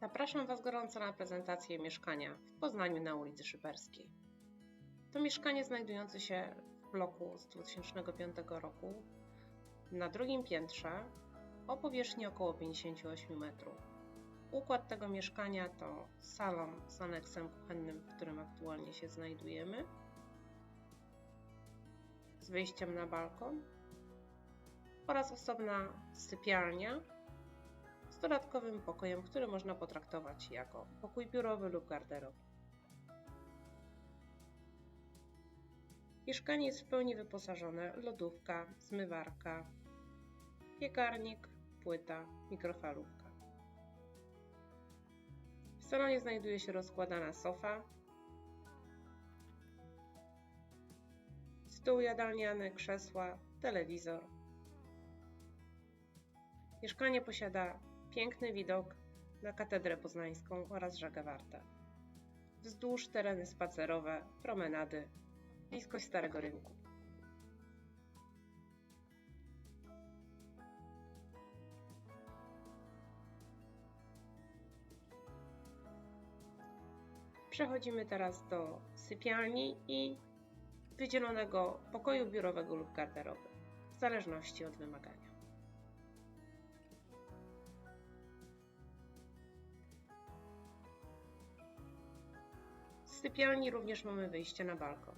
Zapraszam Was gorąco na prezentację mieszkania w Poznaniu na ulicy Szyperskiej. To mieszkanie znajdujące się w bloku z 2005 roku na drugim piętrze o powierzchni około 58 metrów. Układ tego mieszkania to salon z aneksem kuchennym, w którym aktualnie się znajdujemy, z wyjściem na balkon oraz osobna sypialnia z dodatkowym pokojem, który można potraktować jako pokój biurowy lub garderoby. Mieszkanie jest w pełni wyposażone: lodówka, zmywarka, piekarnik, płyta, mikrofalówka. W salonie znajduje się rozkładana sofa, stół jadalniany, krzesła, telewizor. Mieszkanie posiada piękny widok na katedrę poznańską oraz rzekę Wartę. Wzdłuż tereny spacerowe, promenady, bliskość Starego Rynku. Przechodzimy teraz do sypialni i wydzielonego pokoju biurowego lub garderoby, w zależności od wymagania. Z sypialni również mamy wyjście na balkon.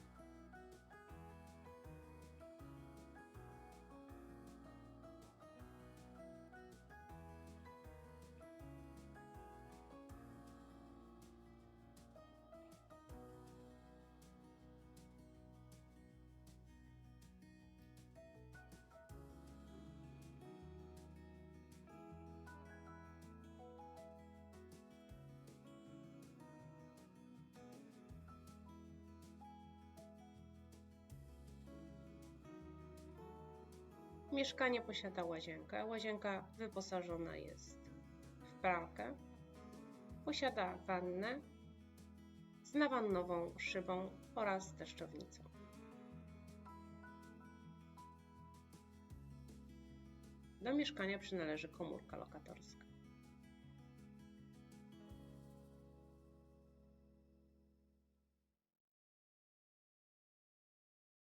Mieszkanie posiada łazienkę. Łazienka wyposażona jest w pralkę. Posiada wannę z nawannową szybą oraz deszczownicą. Do mieszkania przynależy komórka lokatorska.